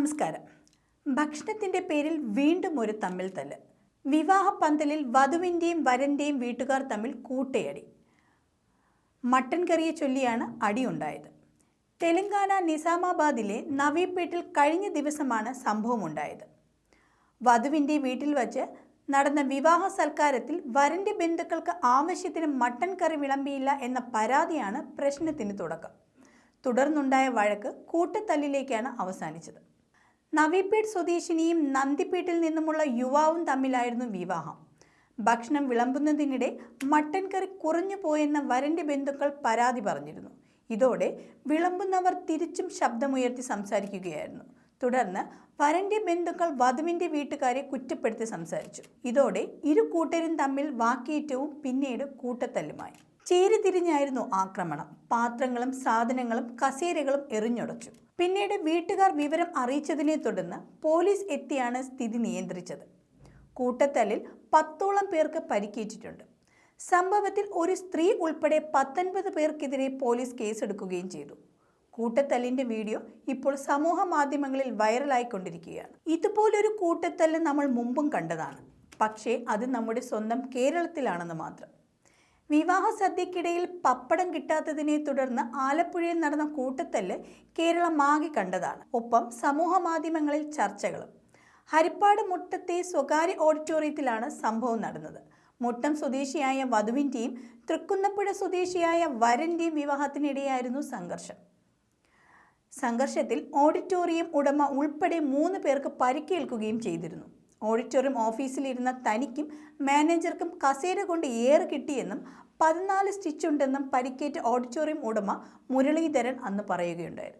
നമസ്കാരം. ഭക്ഷണത്തിന്റെ പേരിൽ വീണ്ടും ഒരു തമ്മിൽ തല്ല്. വിവാഹ പന്തലിൽ വധുവിന്റെയും വരന്റെയും വീട്ടുകാർ തമ്മിൽ കൂട്ടയടി. മട്ടൻ കറിയെ ചൊല്ലിയാണ് അടിയുണ്ടായത്. തെലങ്കാന നിസാമാബാദിലെ നവീപേട്ടിൽ കഴിഞ്ഞ ദിവസമാണ് സംഭവമുണ്ടായത്. വധുവിന്റെ വീട്ടിൽ വച്ച് നടന്ന വിവാഹ സൽക്കാരത്തിൽ വരന്റെ ബന്ധുക്കൾക്ക് ആവശ്യത്തിന് മട്ടൻ കറി വിളമ്പിയില്ല എന്ന പരാതിയാണ് പ്രശ്നത്തിന് തുടക്കം. തുടർന്നുണ്ടായ വഴക്ക് കൂട്ടത്തല്ലിലേക്കാണ് അവസാനിച്ചത്. നവീപേട്ട് സ്വദേശിനിയും നന്ദിപ്പേട്ടിൽ നിന്നുമുള്ള യുവാവും തമ്മിലായിരുന്നു വിവാഹം. ഭക്ഷണം വിളമ്പുന്നതിനിടെ മട്ടൻ കറി കുറഞ്ഞു പോയെന്ന വരന്റെ ബന്ധുക്കൾ പരാതി പറഞ്ഞിരുന്നു. ഇതോടെ വിളമ്പുന്നവർ തിരിച്ചും ശബ്ദമുയർത്തി സംസാരിക്കുകയായിരുന്നു. തുടർന്ന് വരന്റെ ബന്ധുക്കൾ വധുവിന്റെ വീട്ടുകാരെ കുറ്റപ്പെടുത്തി സംസാരിച്ചു. ഇതോടെ ഇരു കൂട്ടരും തമ്മിൽ വാക്കേറ്റവും പിന്നീട് കൂട്ടത്തല്ലുമായി. ചേരിതിരിഞ്ഞായിരുന്നു ആക്രമണം. പാത്രങ്ങളും സാധനങ്ങളും കസേരകളും എറിഞ്ഞുടച്ചു. പിന്നീട് വീട്ടുകാർ വിവരം അറിയിച്ചതിനെ തുടർന്ന് പോലീസ് എത്തിയാണ് സ്ഥിതി നിയന്ത്രിച്ചത്. കൂട്ടത്തലിൽ പത്തോളം പേർക്ക് പരിക്കേറ്റിട്ടുണ്ട്. സംഭവത്തിൽ ഒരു സ്ത്രീ ഉൾപ്പെടെ പത്തൊൻപത് പേർക്കെതിരെ പോലീസ് കേസെടുക്കുകയും ചെയ്തു. കൂട്ടത്തല്ലിന്റെ വീഡിയോ ഇപ്പോൾ സമൂഹ മാധ്യമങ്ങളിൽ വൈറലായിക്കൊണ്ടിരിക്കുകയാണ്. ഇതുപോലൊരു കൂട്ടത്തല്ല് നമ്മൾ മുമ്പും കണ്ടതാണ്. പക്ഷേ അത് നമ്മുടെ സ്വന്തം കേരളത്തിലാണെന്ന് മാത്രം. വിവാഹ സദ്യക്കിടയിൽ പപ്പടം കിട്ടാത്തതിനെ തുടർന്ന് ആലപ്പുഴയിൽ നടന്ന കൂട്ടത്തല്ല് കേരളമാകെ കണ്ടതാണ്. ഒപ്പം സമൂഹ മാധ്യമങ്ങളിൽ ചർച്ചകളും. ഹരിപ്പാട് മുട്ടത്തെ സ്വകാര്യ ഓഡിറ്റോറിയത്തിലാണ് സംഭവം നടന്നത്. മുട്ടം സ്വദേശിയായ വധുവിന്റെയും തൃക്കുന്നപ്പുഴ സ്വദേശിയായ വരന്റെയും വിവാഹത്തിനിടെയായിരുന്നു സംഘർഷം. സംഘർഷത്തിൽ ഓഡിറ്റോറിയം ഉടമ ഉൾപ്പെടെ മൂന്ന് പേർക്ക് പരിക്കേൽക്കുകയും ചെയ്തിരുന്നു. ഓഡിറ്റോറിയം ഓഫീസിലിരുന്ന തനിക്കും മാനേജർക്കും കസേര കൊണ്ട് ഏറ് കിട്ടിയെന്നും പതിനാല് സ്റ്റിച്ചുണ്ടെന്നും പരിക്കേറ്റ ഓഡിറ്റോറിയം ഉടമ മുരളീധരൻ അന്ന് പറയുകയുണ്ടായിരുന്നു